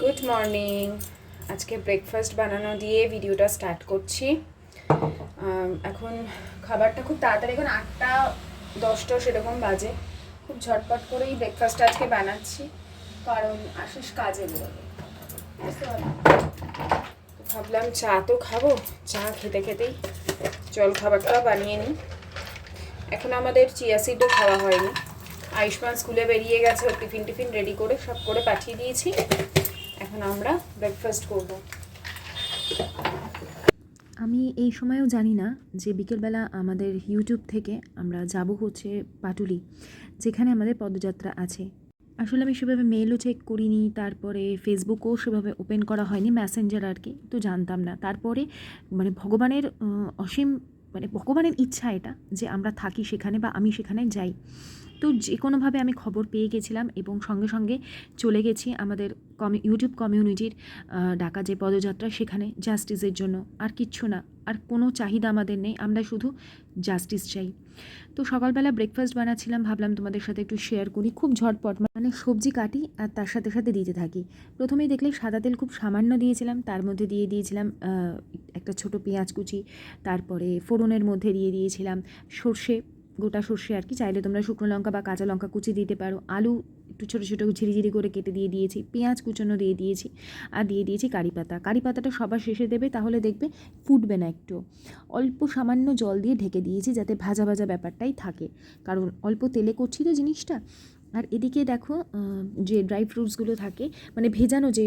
Good morning আজকে breakfast বানানো দিয়ে ভিডিওটা স্টার্ট করছি। এখন খাবারটা খুব তাড়াতাড়ি, এখন আটটা, দশটা সেরকম বাজে। খুব ঝটপট করেই ব্রেকফাস্ট আজকে বানাচ্ছি। কারণ আশিস কাজে বেরোবে। বুঝতে পারলে? ভাবলাম চা তো খাব। চা খেতে খেতেই জল খাবারটা বানিয়ে নিই। এখন আমাদের চিয়া সিডও খাওয়া হয়নি। আয়ুষ্মান স্কুলে বেরিয়ে গেছে টিফিন টিফিন রেডি করে সব করে পাঠিয়ে দিয়েছি। এখন আমরা ব্রেকফাস্ট করব। আমি এই সময়ও জানি না যে বিকেলবেলা আমাদের ইউটিউব থেকে আমরা যাব হচ্ছে পাটুলি, যেখানে আমাদের পদযাত্রা আছে। আসলে আমি সেভাবে মেলও চেক করিনি, তারপরে ফেসবুকও সেভাবে ওপেন করা হয়নি ম্যাসেঞ্জার আর কি, তো জানতাম না। তারপরে মানে ভগবানের অসীম মানে ভগবানের ইচ্ছা এটা যে আমরা থাকি সেখানে বা আমি সেখানে যাই। তো যে কোনোভাবে আমি খবর পেয়ে গেছিলাম এবং সঙ্গে সঙ্গে চলে গেছি আমাদের কমি ইউটিউব কমিউনিটির ডাকা যে পদযাত্রা, সেখানে জাস্টিসের জন্য। আর কিচ্ছু না, আর কোনো চাহিদা আমাদের নেই, আমরা শুধু জাস্টিস চাই। তো সকালবেলা ব্রেকফাস্ট বানাচ্ছিলাম, ভাবলাম তোমাদের সাথে একটু শেয়ার করি। খুব ঝটপট মানে সবজি কাটি আর তার সাথে সাথে দিতে থাকি। প্রথমেই দেখলে সাদা তেল খুব সামান্য দিয়েছিলাম, তার মধ্যে দিয়ে দিয়েছিলাম একটা ছোট পেঁয়াজ কুচি, তারপরে ফোড়নের মধ্যে দিয়ে দিয়েছিলাম সর্ষে গোটা সর্ষে আর কি। চাইলে তোমরা শুকনো লঙ্কা বা কাঁচা লঙ্কা কুচি দিতে পারো। আলু একটু ছোটো ছোটো ঝিরিঝিরি করে কেটে দিয়ে দিয়েছি, পেঁয়াজ কুচনো দিয়ে দিয়েছি আর দিয়ে দিয়েছি কারি পাতা। কারি পাতাটা সবার শেষে দেবে, তাহলে দেখবে ফুটবে না একটু। অল্প সামান্য জল দিয়ে ঢেকে দিয়েছি যাতে ভাজা ভাজা ব্যাপারটাই থাকে। কারণ অল্প তেলে করছি তো জিনিসটা। আর এদিকে দেখো যে ড্রাই ফ্রুটসগুলো থাকে মানে ভেজানো যে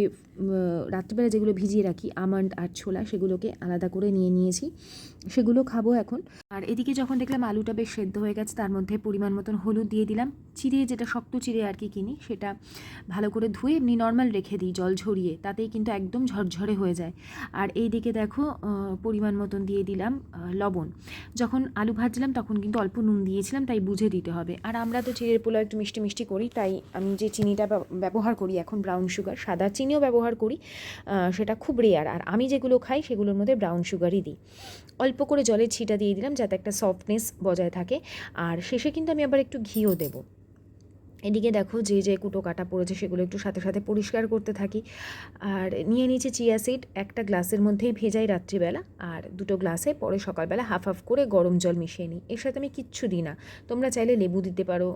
রাত্রিবেলা যেগুলো ভিজিয়ে রাখি, আমন্ড আর ছোলা, সেগুলোকে আলাদা করে নিয়ে নিয়েছি। সেগুলো খাব এখন। আর এদিকে যখন দেখলাম আলুটা বেশ সেদ্ধ হয়ে গেছে, তার মধ্যে পরিমাণ মতন হলুদ দিয়ে দিলাম। চিড়ে যেটা শক্ত চিড়ে আর কি কিনি, সেটা ভালো করে ধুয়ে এমনি নর্মাল রেখে দিই, জল ঝরিয়ে, তাতেই কিন্তু একদম ঝরঝরে হয়ে যায়। আর এই দিকে দেখো পরিমাণ মতন দিয়ে দিলাম লবণ। যখন আলু ভাজলাম, তখন কিন্তু অল্প নুন দিয়েছিলাম, তাই বুঝে দিতে হবে। আর আমরা তো চিড়ের পোলাও একটু মিষ্টি মিষ্টি করি, তাই আমি যে চিনিটা ব্যবহার করি এখন ব্রাউন সুগার সাদা চিনিও ব্যবহার করি সেটা খুব রেয়ার আর আমি যেগুলো খাই, সেগুলোর মধ্যে ব্রাউন সুগারই দিই। অল্প করে জলের ছিটা দিয়ে দিলাম, যাতে একটা সফটনেস বজায় থাকে। আর শেষে কিন্তু আমি আবার একটু ঘিও দেবো। এদিকে দেখো যে যে কুটো কাটা পড়েছে সেগুলো একটু সাথে সাথে পরিষ্কার করতে থাকি। আর নিয়ে নিয়েছি চিয়া সিড, একটা গ্লাসের মধ্যেই ভেজাই রাত্রিবেলা, আর দুটো গ্লাসে পরে সকালবেলা হাফ হাফ করে গরম জল মিশিয়ে নিই। এর সাথে আমি কিচ্ছু দিই না। তোমরা চাইলে লেবু দিতে পারো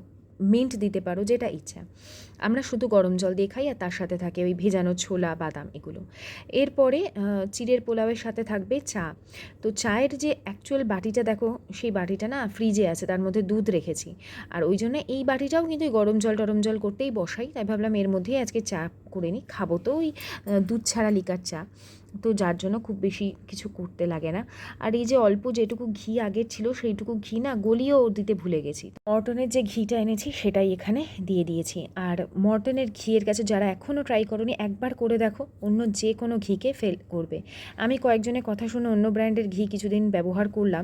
মিন্ট দিতে পারো যেটা ইচ্ছা। আমরা শুধু গরম জল দিয়ে খাই আর তার সাথে থাকে ওই ভেজানো ছোলা, বাদাম এগুলো। এরপরে চিড়ের পোলাওয়ের সাথে থাকবে চা। তো চায়ের যে অ্যাকচুয়াল বাটিটা দেখো, সেই বাটিটা না ফ্রিজে আছে, তার মধ্যে দুধ রেখেছি। আর ওই জন্য এই বাটিটাও কিন্তু গরম জল, টরম জল করতেই বসাই। তাই ভাবলাম এর মধ্যেই আজকে চা করে নিই। খাব তো ওই দুধ ছাড়া লিকার চা। তো যার জন্য খুব বেশি কিছু করতে লাগে না। আর এই যে অল্প যেটুকু ঘি আগের ছিল, সেইটুকু ঘি না গলিয়েও দিতে ভুলে গেছি। মর্টনের যে ঘিটা এনেছি, সেটাই এখানে দিয়ে দিয়েছি। আর মর্টনের ঘিয়ের কাছে যারা এখনও ট্রাই করনি, একবার করে দেখো, অন্য যে কোনো ঘিকে ফেল করবে। আমি কয়েকজনের কথা শুনে অন্য ব্র্যান্ডের ঘি কিছুদিন ব্যবহার করলাম।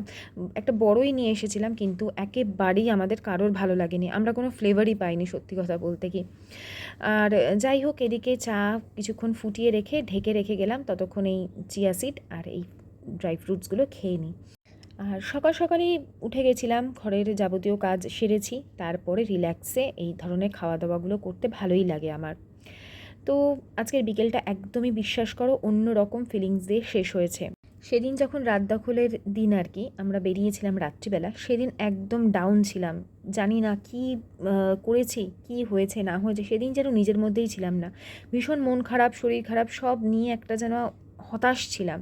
একটা বড়ই নিয়ে এসেছিলাম, কিন্তু একেবারেই আমাদের কারোর ভালো লাগেনি। আমরা কোনো ফ্লেভারই পাইনি, সত্যি কথা বলতে কি। আর যাই হোক, এদিকে চা কিছুক্ষণ ফুটিয়ে রেখে, ঢেকে রেখে গেলাম, ততক্ষণ এই চিয়া সিড আর এই ড্রাই ফ্রুটসগুলো খেয়ে নিই। আর সকাল সকালেই উঠে গেছিলাম, ঘরের যাবতীয় কাজ সেরেছি, তারপরে রিল্যাক্সে এই ধরনের খাওয়া দাওয়াগুলো করতে ভালোই লাগে আমার। তো আজকের বিকেলটা একদমই বিশ্বাস করো অন্য রকম ফিলিংস দিয়ে শেষ হয়েছে। সেদিন যখন রাত দখলের দিন আর কি, আমরা বেরিয়েছিলাম রাত্রিবেলা, সেদিন একদম ডাউন ছিলাম। জানি না কি করেছি, কি হয়েছে, না হয়েছে, সেদিন যেন নিজের মধ্যেই ছিলাম না। ভীষণ মন খারাপ, শরীর খারাপ, সব নিয়ে একটা যেন হতাশ ছিলাম।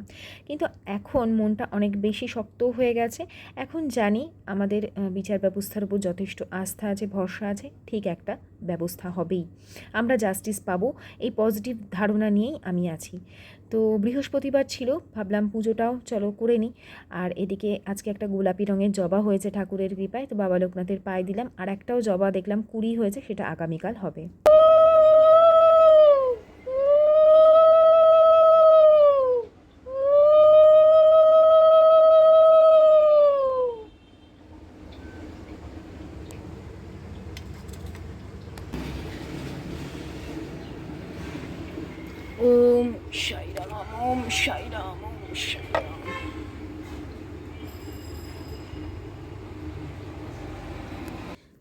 কিন্তু এখন মনটা অনেক বেশি শক্ত হয়ে গেছে। এখন জানি আমাদের বিচার ব্যবস্থার উপর যথেষ্ট আস্থা আছে, ভরসা আছে, ঠিক একটা ব্যবস্থা হবেই। আমরা জাস্টিস পাবো, এই পজিটিভ ধারণা নিয়েই আমি আছি। তো বৃহস্পতিবার ছিল, ভাবলাম পুজোটাও চলো করে নিই। আর এদিকে আজকে একটা গোলাপি রঙের জবা হয়েছে ঠাকুরের কৃপায়, তো বাবা লোকনাথের পায়ে দিলাম। আর একটাও জবা দেখলাম কুড়ি হয়েছে, সেটা আগামীকাল হবে।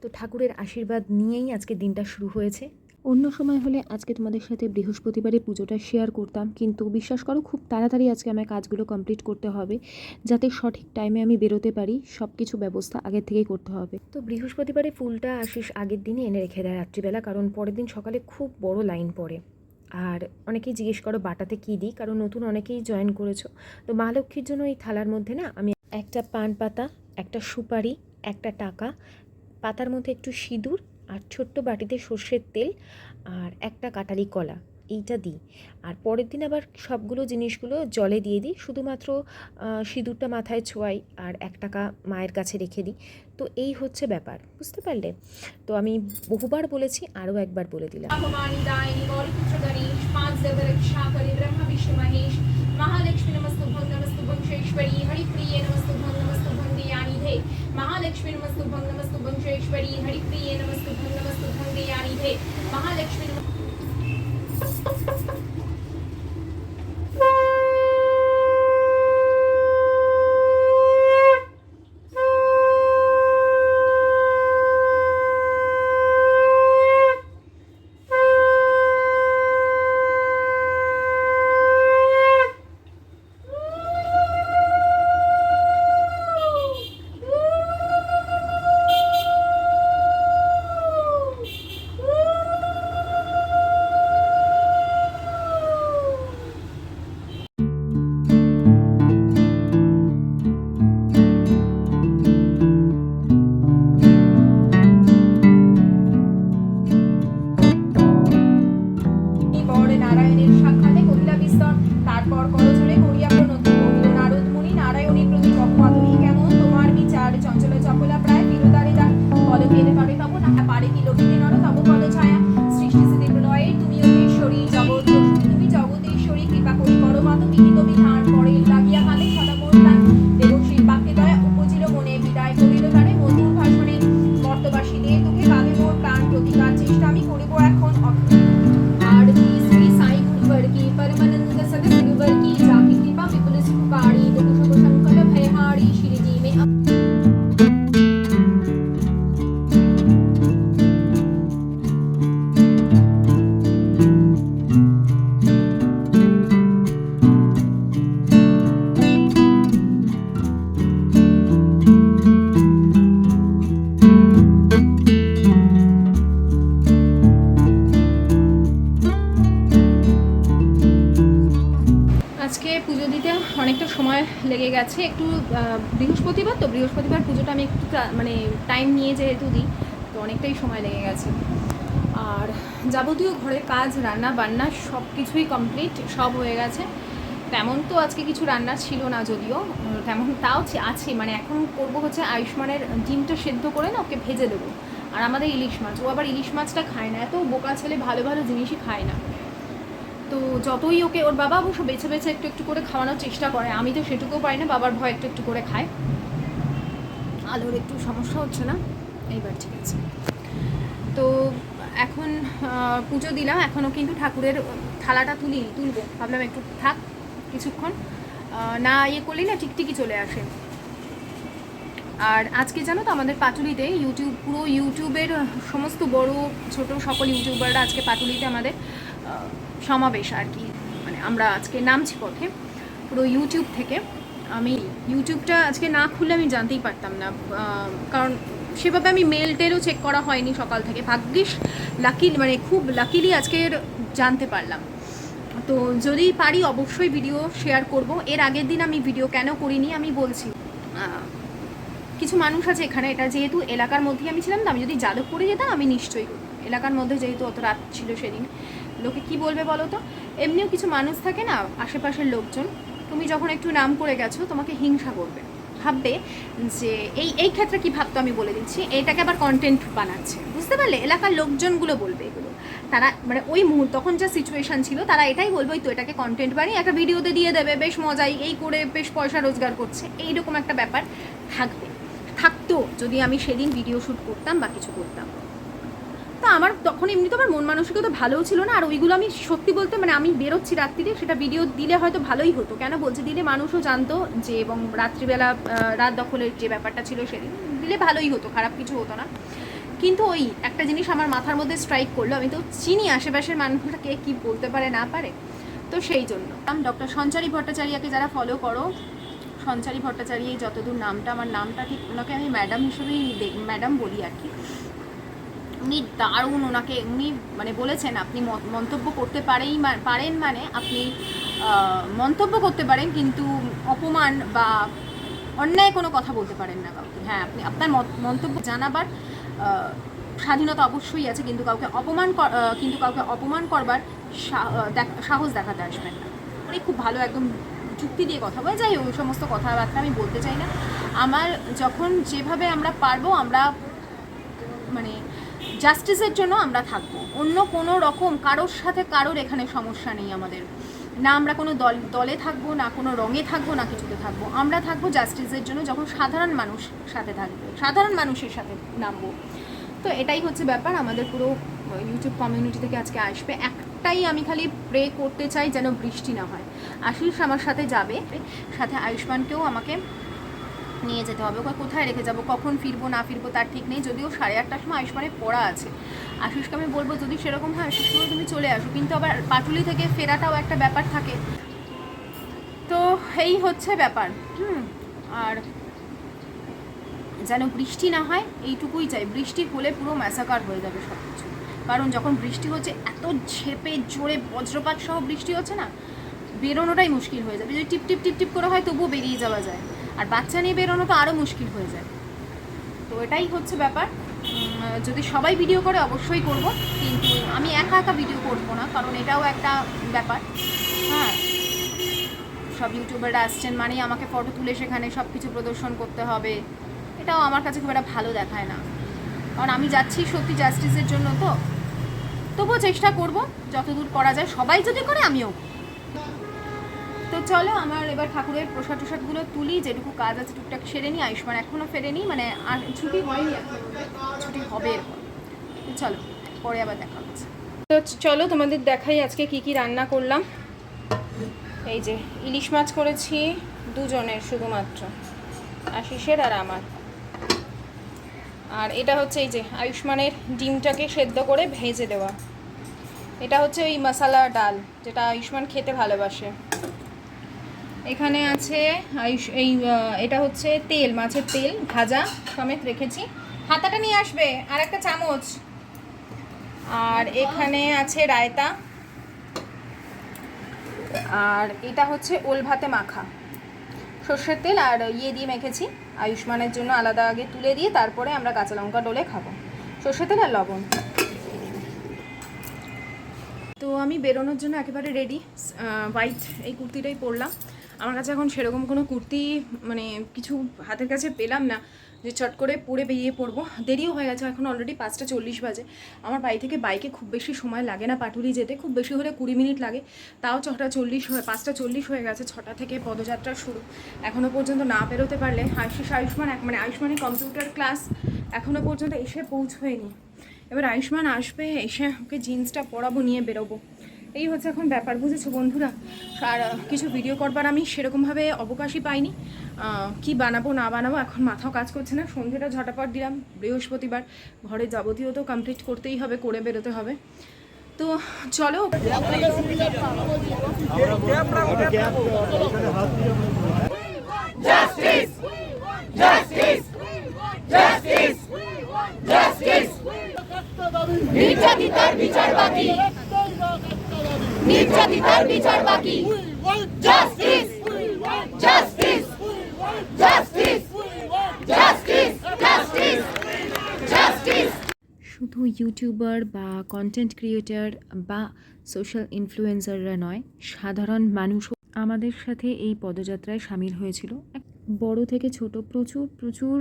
তো ঠাকুরের আশীর্বাদ নিয়েই আজকে দিনটা শুরু হয়েছে। অন্য সময় হলে আজকে তোমাদের সাথে বৃহস্পতিবারে পুজোটা শেয়ার করতাম কিন্তু বিশ্বাস করো খুব তাড়াতাড়ি আজকে আমার কাজগুলো কমপ্লিট করতে হবে যাতে সঠিক টাইমে আমি বেরোতে পারি সব কিছু ব্যবস্থা আগের থেকেই করতে হবে। তো বৃহস্পতিবারে ফুলটা আশিস আগের দিনে এনে রেখে দেয় রাত্রিবেলা কারণ পরের দিন সকালে খুব বড় লাইন পড়ে। আর অনেকেই জিজ্ঞেস করো বাটাতে কী দিই? কারণ নতুন অনেকেই জয়েন করেছ। তো মা লক্ষ্মীর জন্য এই থালার মধ্যে না আমি একটা পান পাতা, একটা সুপারি, একটা টাকা, পাতার মধ্যে একটু সিঁদুর আর ছোট্ট বাটিতে সর্ষের তেল আর একটা কাটারি কলা। এইটা দিই। আর পরের দিন আবার সবগুলো জিনিসগুলো জলে দিয়ে দিই। শুধুমাত্র সিঁদুরটা মাথায় ছোঁয়াই আর এক টাকা মায়ের কাছে রেখে দিই। তো এই হচ্ছে ব্যাপার, বুঝতে পারলে? তো আমি বহুবার বলেছি, আরও একবার বলে দিলাম। মহালক্ষ্মী নমস্তুভং নমস্তুভং শেশ্বরী, হরিপ্রিয়ে নমস্তুভং নমস্তুভং দিয়ানিধে। মহালক্ষ্মী নমস্তুভং নমস্তুভং শেশ্বরী, হরিপ্রিয়ে নমস্তুভং নমস্তুভং দিয়ানিধে। মহালক্ষ্মী অনেকটা সময় লেগে গেছে। একটু বৃহস্পতিবার তো, বৃহস্পতিবার পুজোটা আমি একটু মানে টাইম নিয়ে যেহেতু দিই, তো অনেকটাই সময় লেগে গেছে। আর যাবতীয় ঘরের কাজ, রান্না বান্না সব কিছুই কমপ্লিট সব হয়ে গেছে। তেমন তো আজকে কিছু রান্না ছিল না যদিও তেমন তাও আছে। মানে এখন করব হচ্ছে আয়ুষ্মানের ডিমটা সেদ্ধ করে না, ওকে ভেজে দেবো। আর আমাদের ইলিশ মাছ, ও আবার ইলিশ মাছটা খায় না, এত বোকা ছেলে ভালো ভালো জিনিসই খায় না। তো যতই ওকে, ওর বাবা অবশ্য বেছে বেছে একটু একটু করে খাওয়ানোর চেষ্টা করে। আমি তো সেটুকুও পারি না, বাবার ভয় একটু একটু করে খায়। আলোর একটু সমস্যা হচ্ছে না? এইবার ঠিক আছে। তো এখন পুজো দিলাম, এখনও কিন্তু ঠাকুরের থালাটা তুলি, তুলবো। ভাবলাম একটু থাক কিছুক্ষণ। না ইয়ে করলেই না টিকটিকি চলে আসে। আর আজকে জানো তো আমাদের পাটুলিতে ইউটিউব, পুরো ইউটিউবের সমস্ত বড়, ছোট সকল ইউটিউবাররা আজকে পাটুলিতে আমাদের সমাবেশ আর কি। মানে আমরা আজকে নামছি পথে, পুরো ইউটিউব থেকে। আমি ইউটিউবটা আজকে না খুললে আমি জানতেই পারতাম না। কারণ সেভাবে আমি মেল টেলও চেক করা হয়নি সকাল থেকে। ভাগ্যিস লাকি মানে খুব লাকিলি আজকের জানতে পারলাম। তো যদি পারি অবশ্যই ভিডিও শেয়ার করব। এর আগের দিন আমি ভিডিও কেন করিনি আমি বলছি। কিছু মানুষ আছে এখানে। এটা যেহেতু এলাকার মধ্যেই আমি ছিলাম, তো আমি যদি যাদবপুরে যেতাম আমি নিশ্চয়ই এলাকার মধ্যে যেহেতু অত রাত ছিল সেদিন লোকে কি বলবে বলো তো? এমনিও কিছু মানুষ থাকে না, আশেপাশের লোকজন। তুমি যখন একটু নাম করে গেছো, তোমাকে হিংসা করবে। ভাববে যে এই এই ক্ষেত্রে কি ভাবতো আমি বলে দিচ্ছি, এটাকে আবার কন্টেন্ট বানাচ্ছে। বুঝতে পারলে? এলাকার লোকজনগুলো বলবে এগুলো। তারা মানে ওই মুহূর্ত তখন যা সিচুয়েশন ছিল, তারা এটাই বলবে তো এটাকে কন্টেন্ট বানিয়ে একটা ভিডিওতে দিয়ে দেবে, বেশ মজাই, এই করে বেশ পয়সা রোজগার করছে। এইরকম একটা ব্যাপার থাকবে। থাকতো যদি আমি সেদিন ভিডিও শ্যুট করতাম বা কিছু করতাম। তা আমার তখন এমনি তো আমার মন মানসিকতা ভালোও ছিল না, আর ওইগুলো আমি সত্যি বলতে মানে আমি বেরোচ্ছি রাত্রিরে, সেটা ভিডিও দিলে হয়তো ভালোই হতো। কেন বলছি? দিলে মানুষও জানতো যে, এবং রাত্রিবেলা রাত দখলের যে ব্যাপারটা ছিল সেদিন, দিলে ভালোই হতো, খারাপ কিছু হতো না। কিন্তু ওই একটা জিনিস আমার মাথার মধ্যে স্ট্রাইক করল, আমি তো চিনি আশেপাশের মানুষরা কে কী বলতে পারে, না পারে। তো সেই জন্য। আমি ডক্টর সঞ্চারী ভট্টাচার্যকে যারা ফলো করো, সঞ্চারী ভট্টাচার্য যতদূর নামটা, আমার নামটা ঠিক ওনাকে আমি ম্যাডাম হিসেবেই ম্যাডাম বলি আর কি। উনি দারুণ ওনাকে, উনি মানে বলেছেন আপনি মন্তব্য করতে পারেই পারেন মানে আপনি মন্তব্য করতে পারেন কিন্তু অপমান বা অন্যায় কোনো কথা বলতে পারেন না কাউকে। হ্যাঁ আপনি আপনার মন্তব্য জানাবার স্বাধীনতা অবশ্যই আছে কিন্তু কাউকে অপমান কিন্তু কাউকে অপমান করবার সাহস দেখাতে আসবেন না। উনি খুব ভালো একদম যুক্তি দিয়ে কথা বলে যাই ওই সমস্ত কথাবার্তা আমি বলতে চাই না। আমার যখন যেভাবে আমরা পারব, আমরা মানে জাস্টিসের জন্য আমরা থাকব। অন্য কোনো রকম কারোর সাথে কারোর এখানে সমস্যা নেই আমাদের। না আমরা কোনো দল, দলে থাকব, না কোনো রঙে থাকব, না কিছুতে থাকব। আমরা থাকব জাস্টিসের জন্য যখন সাধারণ মানুষ সাথে থাকবে, সাধারণ মানুষের সাথে নামবো। তো এটাই হচ্ছে ব্যাপার, আমাদের পুরো ইউটিউব কমিউনিটি থেকে আজকে আসবে। একটাই আমি খালি প্রে করতে চাই যেন বৃষ্টি না হয়। আশিস আমার সাথে যাবে, সাথে আয়ুষ্মানকেও আমাকে নিয়ে যেতে হবে। ওকে কোথায় রেখে যাব? কখন ফিরবো, না ফিরবো তার ঠিক নেই। যদিও সাড়ে আটটার সময় আয়ুষ্মানের পড়া আছে। আশিসকে আমি বলব, যদি সেরকম হয় আশিস করে তুমি চলে আসো। কিন্তু আবার পাটুলি থেকে ফেরাটাও একটা ব্যাপার থাকে। তো এই হচ্ছে ব্যাপার। হুম, আর যেন বৃষ্টি না হয়, এইটুকুই চাই। বৃষ্টি হলে পুরো ম্যাসাকার হয়ে যাবে সব কিছু কারণ যখন বৃষ্টি হচ্ছে, এত ঝেপে, জোরে বজ্রপাত সহ বৃষ্টি হচ্ছে না, বেরোনোটাই মুশকিল হয়ে যাবে। যদি টিপ টিপ টিপ টিপ করে হয়, তবুও বেরিয়ে যাওয়া যায়। আর বাচ্চা নিয়ে বেরোনো তো আরও মুশকিল হয়ে যায়। তো এটাই হচ্ছে ব্যাপার। যদি সবাই ভিডিও করে, অবশ্যই করব। কিন্তু আমি একা একা ভিডিও করব না, কারণ এটাও একটা ব্যাপার। হ্যাঁ। সব ইউটিউবাররা আসছেন, মানেই আমাকে ফটো তুলে সেখানে সব কিছু প্রদর্শন করতে হবে। এটাও আমার কাছে খুব একটা ভালো দেখায় না। কারণ আমি যাচ্ছি সত্যি জাস্টিসের জন্য তো। তবুও চেষ্টা করব, যতদূর করা যায়। সবাই যদি করে, আমিও। তো চলো আমার এবার ঠাকুরের প্রসাদ টসাদগুলো তুলি, যেটুকু কাজ আছে টুকটাক সেরে নিই, আয়ুষ্মান এখনও ফেরেনি মানে আর ছুটি হয়নি ছুটি হবে চলো, পরে আবার দেখা হচ্ছে। তো চলো তোমাদের দেখাই আজকে কি কি রান্না করলাম। এই যে ইলিশ মাছ করেছি দুজনের শুধুমাত্র, আশিসের আর আমার। আর এটা হচ্ছে এই যে আয়ুষ্মানের ডিমটাকে সেদ্ধ করে ভেজে দেওয়া। এটা হচ্ছে ওই মশালা ডাল, যেটা আয়ুষ্মান খেতে ভালোবাসে। এখানে আছে এই এটা হচ্ছে তেল, মাছের তেল, ভাজা সমেত রেখেছি। হাতাটা নিয়ে আসবে, আর একটা চামচ। আর এখানে আছে রায়তা। আর এটা হচ্ছে ওল ভাতে মাখা। সর্ষের তেল আর ইয়ে দিয়ে মেখেছি। আয়ুষ্মানের জন্য আলাদা আগে তুলে দিয়ে তারপরে আমরা কাঁচা লঙ্কা ডলে খাব। সর্ষের তেল আর লবণ। তো আমি বেরোনোর জন্য একেবারে রেডি হোয়াইট এই কুর্তিটাই পরলাম। আমার কাছে এখন সেরকম কোনো কুর্তি মানে কিছু হাতের কাছে পেলাম না যে চট করে পরে বেরিয়ে পড়ব। দেরিও হয়ে গেছে, এখন অলরেডি পাঁচটা চল্লিশ বাজে। আমার বাড়ি থেকে বাইকে খুব বেশি সময় লাগে না পাটুলি যেতে, খুব বেশি হলে কুড়ি মিনিট লাগে। তাও ছটা চল্লিশ হয়ে, পাঁচটা চল্লিশ হয়ে গেছে, ছটা থেকে পদযাত্রা শুরু। এখনও পর্যন্ত না বেরোতে পারলে আয়ুষ, আয়ুষ্মান এক মানে আয়ুষ্মানের কম্পিউটার ক্লাস এখনও পর্যন্ত এসে পৌঁছয়নি। এবার আয়ুষ্মান আসবে, এসে ওকে জিন্সটা পরাবো, নিয়ে বেরোবো। এই হচ্ছে এখন ব্যাপার বুঝেছ বন্ধুরা? আর কিছু ভিডিও করবার আমি সেরকমভাবে অবকাশই পাইনি। কি বানাবো না বানাবো এখন মাথাও কাজ করছে না। সন্ধ্যেটা ঝটাপট দিলাম বৃহস্পতিবার। ঘরে যাবতীয় তো কমপ্লিট করতেই হবে করে বেরোতে হবে। তো চলো নির্যাতিতার বিচার বাকি। Justice justice justice justice justice justice শুধু ইউটিউবার বা কন্টেন্ট ক্রিয়েটার বা সোশ্যাল ইনফ্লুয়েন্সাররা নয়, সাধারণ মানুষও আমাদের সাথে এই পদযাত্রায় সামিল হয়েছিল। বড় থেকে ছোট প্রচুর প্রচুর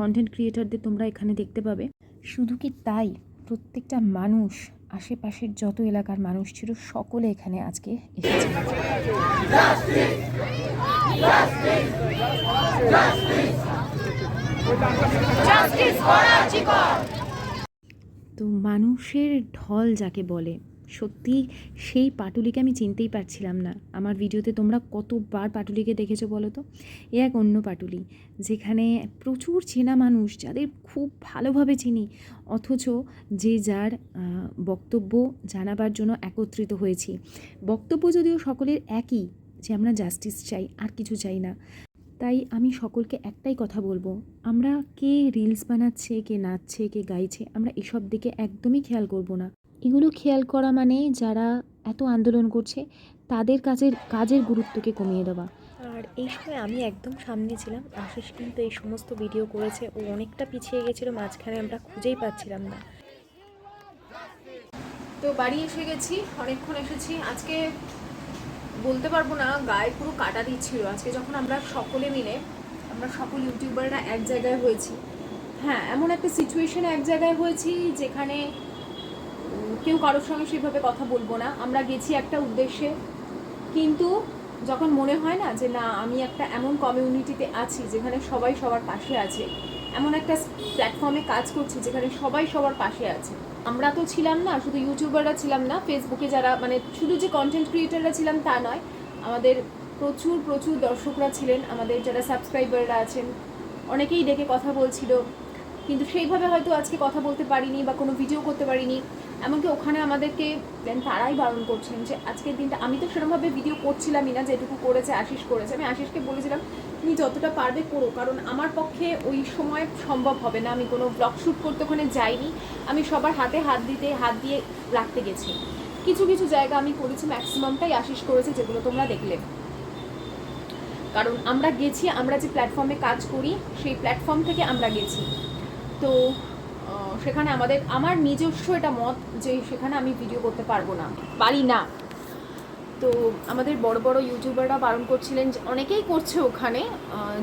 কন্টেন্ট ক্রিয়েটারদের তোমরা এখানে দেখতে পাবে। শুধু কি তাই? প্রত্যেকটা মানুষ আশেপাশের যত এলাকার মানুষ ছিল সকলে এখানে আজকে এসেছে। তো মানুষের ঢল যাকে বলে সত্যি সেই পাটুলিকে আমি চিনতেই পারছিলাম না। আমার ভিডিওতে তোমরা কতবার পাটুলিকে দেখেছ বলো তো? এ এক অন্য পাটুলি, যেখানে প্রচুর চেনা মানুষ, যাদের খুব ভালোভাবে চিনি, অথচ যে যার বক্তব্য জানাবার জন্য একত্রিত হয়েছি। বক্তব্য যদিও সকলের একই, যে আমরা জাস্টিস চাই, আর কিছু চাই না। তাই আমি সকলকে একটাই কথা বলব, আমরা কে রিলস বানাচ্ছে, কে নাচছে, কে গাইছে, আমরা এসব দিকে একদমই খেয়াল করব না। এগুলো খেয়াল করা মানে যারা এত আন্দোলন করছে তাদের কাজের কাজের গুরুত্বকে কমিয়ে দেওয়া। আর এই সময় আমি একদম সামনে ছিলাম আশিস কিন্তু এই সমস্ত ভিডিও করেছে ও অনেকটা পিছিয়ে গেছিল মাঝখানে আমরা খুঁজেই পাচ্ছিলাম না। তো বাড়ি এসে গেছি অনেকক্ষণ এসেছি। আজকে বলতে পারব না গায়ে পুরো কাটা দিচ্ছিল। আজকে যখন আমরা সকলে মিলে আমরা সকল ইউটিউবাররা এক জায়গায় হয়েছি। হ্যাঁ এমন একটা সিচুয়েশনে এক জায়গায় হয়েছি যেখানে কেউ কারোর সঙ্গে সেভাবে কথা বলব না। আমরা গেছি একটা উদ্দেশ্যে। কিন্তু যখন মনে হয় না যে, না, আমি একটা এমন কমিউনিটিতে আছি যেখানে সবাই সবার পাশে আছে, এমন একটা প্ল্যাটফর্মে কাজ করছি যেখানে সবাই সবার পাশে আছে। আমরা তো ছিলাম না, শুধু ইউটিউবাররা ছিলাম না ফেসবুকে যারা মানে শুধু যে কন্টেন্ট ক্রিয়েটাররা ছিলাম তা নয়, আমাদের প্রচুর প্রচুর দর্শকরা ছিলেন, আমাদের যারা সাবস্ক্রাইবাররা আছেন, অনেকেই ডেকে কথা বলছিল। কিন্তু সেইভাবে হয়তো আজকে কথা বলতে পারিনি বা কোনো ভিডিও করতে পারিনি। এমনকি ওখানে আমাদেরকে দেন তারাই বারণ করছেন যে আজকের দিনটা, আমি তো সেরকমভাবে ভিডিও করছিলামই না, যেটুকু করেছে আশিস করেছে। আমি আশিসকে বলেছিলাম, তুমি যতটা পারবে করো, কারণ আমার পক্ষে ওই সময় সম্ভব হবে না। আমি কোনো ব্লগ শ্যুট করতে ওখানে যাইনি। আমি সবার হাতে হাত দিতে, হাত দিয়ে রাখতে গেছি। কিছু কিছু জায়গা আমি করেছি ম্যাক্সিমামটাই আশিস করেছে, যেগুলো তোমরা দেখলে। কারণ আমরা গেছি, আমরা যে প্ল্যাটফর্মে কাজ করি, সেই প্ল্যাটফর্ম থেকে আমরা গেছি। তো সেখানে আমাদের, আমার নিজস্ব এটা মত যে সেখানে আমি ভিডিও করতে পারব না, পারি না। তো আমাদের বড় বড় ইউটিউবাররা বারণ করছিলেন অনেকেই করছে ওখানে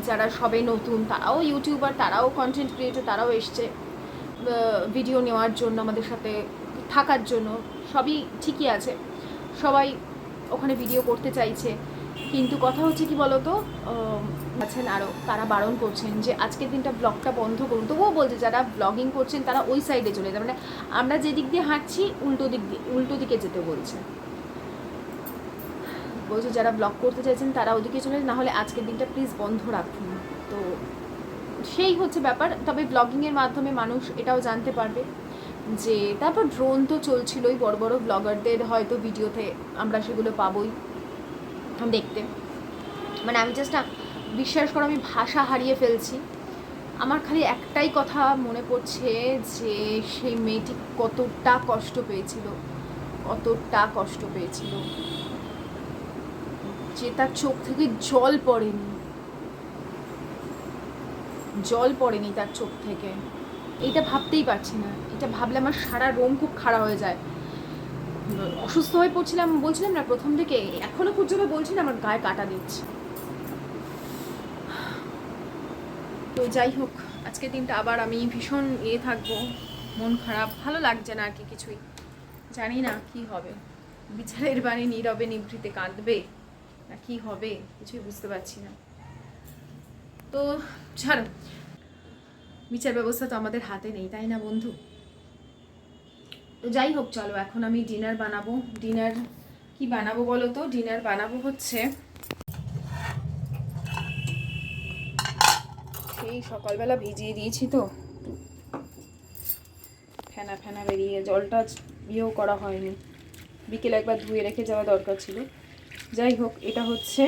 যারা সবে নতুন, তারাও ইউটিউবার তারাও কন্টেন্ট ক্রিয়েটর তারাও এসছে ভিডিও নেওয়ার জন্য, আমাদের সাথে থাকার জন্য, সবই ঠিকই আছে। সবাই ওখানে ভিডিও করতে চাইছে। কিন্তু কথা হচ্ছে কি বলতো আছেন আরও তারা বারণ করছেন যে আজকের দিনটা ব্লগটা বন্ধ করুন। তবুও বলছে যারা ব্লগিং করছেন তারা ওই সাইডে চলে যাবে মানে আমরা যে দিক দিয়ে হাঁটছি, উল্টো দিক দিয়ে, উল্টো দিকে যেতে বলছে। বলছে যারা ব্লগ করতে চাইছেন তারা ওদিকে চলে না হলে আজকের দিনটা প্লিজ বন্ধ রাখুন। তো সেই হচ্ছে ব্যাপার। তবে ব্লগিংয়ের মাধ্যমে মানুষ এটাও জানতে পারবে যে তারপর ড্রোন তো চলছিলই, বড় বড় ব্লগারদের হয়তো ভিডিওতে আমরা সেগুলো পাবোই। দেখতে। মানে আমি জাস্ট বিশ্বাস করো আমি ভাষা হারিয়ে ফেলছি। আমার খালি একটাই কথা মনে পড়ছে যে সেই মেয়েটি কতটা কষ্ট পেয়েছিল, কতটা কষ্ট পেয়েছিল। যে তার চোখ থেকে জল পড়েনি। জল পড়েনি তার চোখ থেকে। এইটা ভাবতেই পারছি না। এটা ভাবলে আমার সারা রোম খুব খারাপ হয়ে যায়। অসুস্থ হয়ে পড়ছিলাম, বলছিলাম না প্রথম থেকে এখনও পর্যন্ত বলছি না, আমার গায়ে কাটা দিচ্ছে। তো যাই হোক, আজকের দিনটা আবার আমি ভীষণ ইয়ে থাকব, মন খারাপ, ভালো লাগছে না আর কি কিছুই। জানি না কি হবে। বিচারের বাণী নীরবে নিভৃতে কাঁদবে, না কি হবে, কিছুই বুঝতে পারছি না। তো ছাড়ো, বিচার ব্যবস্থা তো আমাদের হাতে নেই, তাই না বন্ধু? তো যাই হোক, চলো এখন আমি ডিনার বানাবো। ডিনার কি বানাবো বলো তো? ডিনার বানাবো হচ্ছে সেই সকালবেলা ভিজিয়ে দিয়েছি তো। ফেনা ফেনা বেরিয়ে জলটা ইয়েও করা হয়নি। বিকেলে একবার ধুয়ে রেখে যাওয়া দরকার ছিল। যাই হোক, এটা হচ্ছে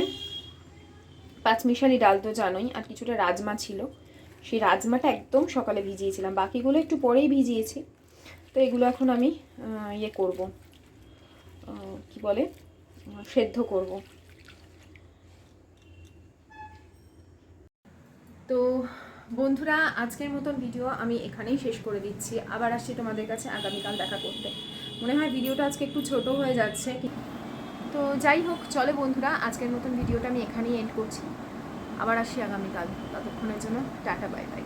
পাঁচমিশালি ডাল তো জানোই, আর কিছুটা রাজমা ছিল। সেই রাজমাটা একদম সকালে ভিজিয়েছিলাম। বাকিগুলো একটু পরেই ভিজিয়েছি। তো এগুলো এখন আমি ইয়ে করব। কি বলে? সেদ্ধ করব। তো বন্ধুরা, আজকের মতন ভিডিও আমি এখানেই শেষ করে দিচ্ছি। আবার আসছি তোমাদের কাছে আগামীকাল দেখা করতে। মনে হয় ভিডিওটা আজকে একটু ছোট হয়ে যাচ্ছে। তো যাই হোক, চলে বন্ধুরা, আজকের মতন ভিডিওটা আমি এখানেই এন্ড করছি। আবার আসি আগামীকাল। ততক্ষণের জন্য টাটা বাই বাই